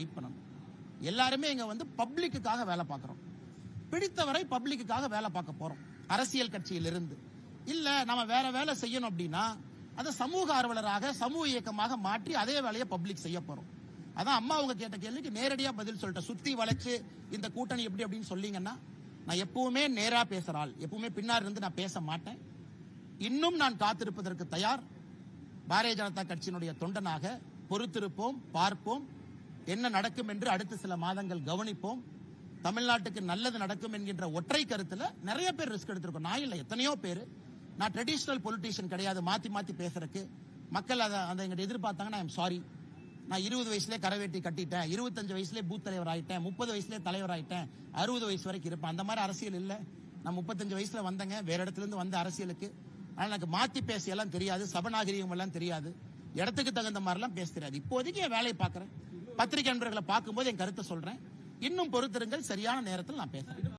Wait பண்ணணும். எல்லாருமே இங்க வந்து பப்ளிக்குக்காக வேலை பார்க்குறோம். பிடித்தவரை பப்ளிக்குக்காக வேலை பார்க்க போறோம். அரசியல் கட்சியிலிருந்து. இல்லை நம்ம வேற வேலை செய்யணும் அப்படின்னா அதை சமூக ஆர்வலராக சமூக இயக்கமாக மாற்றி அதே வேலையை பப்ளிக் செய்ய போறோம். அதான் அம்மா அவங்க கேட்ட கேள்விக்கு நேரடியாக பதில் சொல்லிட்டேன். சுற்றி வளைச்சு இந்த கூட்டணி எப்படி அப்படின்னு சொல்லிங்கன்னா நான் எப்பவுமே நேரா பேசுகிறாள் எப்பவுமே பின்னாடி இருந்து நான் பேச மாட்டேன். இன்னும் நான் காத்திருப்பதற்கு தயார். பாரதிய ஜனதா கட்சியினுடைய தொண்டனாக பொறுத்திருப்போம் பார்ப்போம். என்ன நடக்கும் என்று அடுத்த சில மாதங்கள் கவனிப்போம். தமிழ்நாட்டுக்கு நல்லது நடக்கும் என்கின்ற ஒற்றை கருத்துல நிறைய பேர் ரிஸ்க் எடுத்திருக்கோம். நான் இல்லை எத்தனையோ பேர். நான் ட்ரெடிஷ்னல் பொலிட்டீஷியன் கிடையாது. மாத்தி மாத்தி பேசுறதுக்கு. மக்கள் அதை அதை எங்கிட்ட எதிர்பார்த்தாங்கன்னா ஐம் சாரி நான் இருபது வயசுலேயே கரவேட்டி கட்டிட்டேன். இருபத்தஞ்சு வயசுலேயே பூத் தலைவர் ஆயிட்டேன். முப்பது வயசுலேயே தலைவர் ஆயிட்டேன். அறுபது வயசு வரைக்கும் இருப்பேன். அந்த மாதிரி அரசியல் இல்லை. நான் முப்பத்தஞ்சு வயசுல வந்தேங்க. வேற இடத்துல இருந்து வந்த அரசியலுக்கு. ஆனால் எனக்கு மாத்தி பேச எல்லாம் தெரியாது. சபநாகரிகம் எல்லாம் தெரியாது. இடத்துக்கு தகுந்த மாதிரிலாம் பேச தெரியாது. இப்போதைக்கு என் வேலையை பார்க்குறேன். பத்திரிகை நண்பர்களை பார்க்கும்போது என் கருத்தை சொல்றேன். இன்னும் பொறுத்திருங்கள். சரியான நேரத்தில் நான் பேசுறேன்.